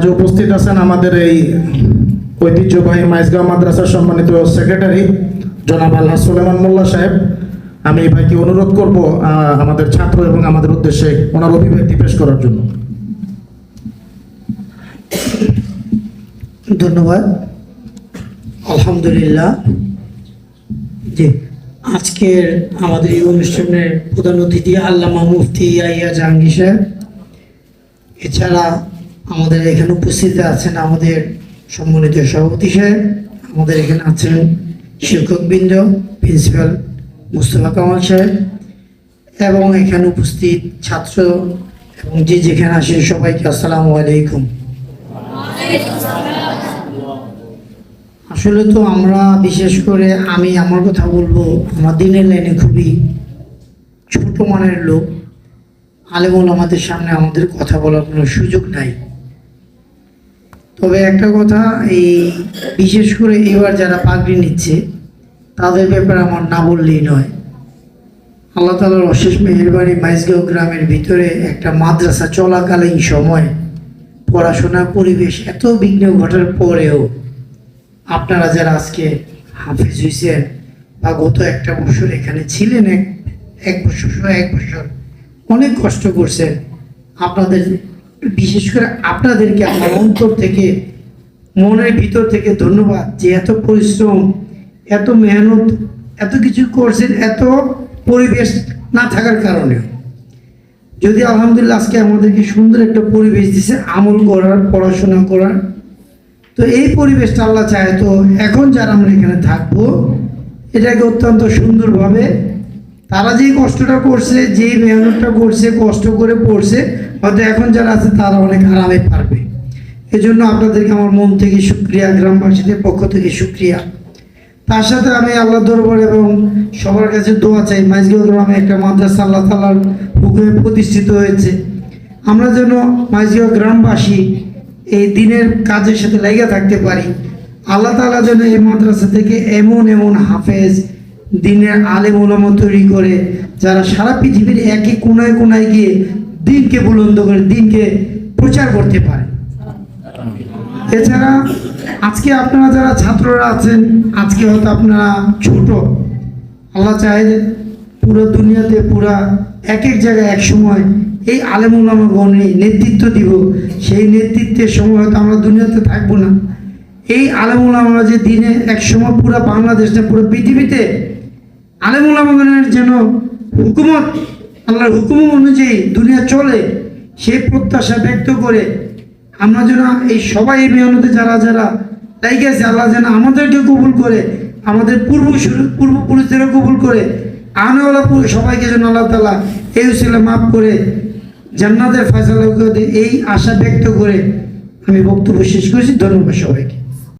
মাঝে উপস্থিত আছেন আমাদের এই ঐতিহ্যবাহী মাইজগাঁও মাদ্রাসার সম্মানিত সেক্রেটারি জনাব আল্লাহ সুলেমান মোল্লা সাহেব। আমি এই ভাইকে অনুরোধ করব আমাদের ছাত্র এবং আমাদের উদ্দেশ্যে ওনার অভিব্যক্তি পেশ করার জন্য। ধন্যবাদ। আলহামদুলিল্লাহ। জি, আজকের আমাদের এই অনুষ্ঠানের প্রধান অতিথি আল্লামা মুফতি ইয়াইয়া জাহাঙ্গীর সাহেব। এছাড়া আমাদের এখানে উপস্থিত আছেন আমাদের সম্মানিত সভাপতি সাহেব, আমাদের এখানে আছেন শিক্ষকবৃন্দ প্রিন্সিপাল মুস্তফা কামাল সাহেব, এবং এখানে উপস্থিত ছাত্র এবং যে যেখানে আসেন সবাইকে আসসালামু আলাইকুম। আসলে তো আমরা বিশেষ করে আমি আমার কথা বলব, আমার দিনের লাইনে খুবই ছোট মানের লোক, আলেমুল আমাদের সামনে আমাদের কথা বলার কোনো সুযোগ নাই। তবে একটা কথা, এই বিশেষ করে এবার যারা পাগড়ি নিচ্ছে, তাদের ব্যাপারে আমার না বললেই নয়। আল্লাহ তালার অশেষ মেহেরবাড়ি মাইজগাঁও গ্রামের ভিতরে একটা মাদ্রাসা চলাকালীন সময় পড়াশোনার পরিবেশ এত বিঘ্ন ঘটার পরেও আপনারা যারা আজকে হাফিজ হয়েছেন বা গত একটা বছর এখানে ছিলেন, এক এক বছর এক বছর অনেক কষ্ট করছেন, আপনাদের বিশেষ করে আপনাদেরকে আমার অন্তর থেকে, মনের ভিতর থেকে ধন্যবাদ যে এত পরিশ্রম, এত মেহনত, এত কিছু করছেন, এত পরিবেশ না থাকার কারণে যদি আলহামদুলিল্লাহ আজকে আমাদেরকে সুন্দর একটা পরিবেশ দিছে, আমল করার, পড়াশোনা করার, তো এই পরিবেশটা আল্লাহ চায়। তো এখন যারা আমরা এখানে থাকব, এটাকে অত্যন্ত সুন্দরভাবে, তারা যেই কষ্টটা করছে, যেই মেহনতটা করছে, কষ্ট করে পড়ছে হয়তো এখন যারা আছে, তারা অনেক আরামে পারবে। এজন্য আপনাদেরকে আমার মন থেকে সুক্রিয়া গ্রামবাসীদের পক্ষ থেকে সুক্রিয়া তার সাথে আমি আল্লাহ দরবার এবং সবার কাছে দোয়া চাই। মাইজগাঁও গ্রামে একটা মাদ্রাসা আল্লাহ তালার হুকুমে প্রতিষ্ঠিত হয়েছে। আমরা যেন মাইজগাঁও গ্রামবাসী এই দিনের কাজের সাথে লেগে থাকতে পারি। আল্লাহ তালা যেন এই মাদ্রাসা থেকে এমন এমন হাফেজ, দিনের আলেম ওলামা তৈরি করে, যারা সারা পৃথিবীর একই কোনায় কোনায় গিয়ে দিনকে বুলন্দ করে, দিনকে প্রচার করতে পারে। এছাড়া আজকে আপনারা যারা ছাত্ররা আছেন, আজকে হয়তো আপনারা ছোট, আল্লাহ চায় পুরো দুনিয়াতে পুরা এক এক জায়গায় এক সময় এই আলেমুলামাগণে নেতৃত্ব দিব। সেই নেতৃত্বের সময় হয়তো আমরা দুনিয়াতে থাকব না। এই আলেমুলামারা যে দিনে এক সময় পুরো বাংলাদেশটা পুরো পৃথিবীতে আলেমুল আলেমুলামাগণের যেন হুকুমত আল্লাহর হুকুম অনুযায়ী দুনিয়া চলে, সেই প্রত্যাশা ব্যক্ত করে আমরা যেন এই সবাই মেহনতে যারা যারা তাই গেছে আল্লাহ যেন আমাদেরকে কবুল করে, আমাদের পূর্ব পূর্বপুরুষদেরও কবুল করে। আনেওয়ালা সবাইকে যেন আল্লাহ তালা এই উসিলে মাফ করে, জান্নাতের ফয়সালা এই আশা ব্যক্ত করে আমি বক্তব্য শেষ করেছি। ধন্যবাদ সবাইকে।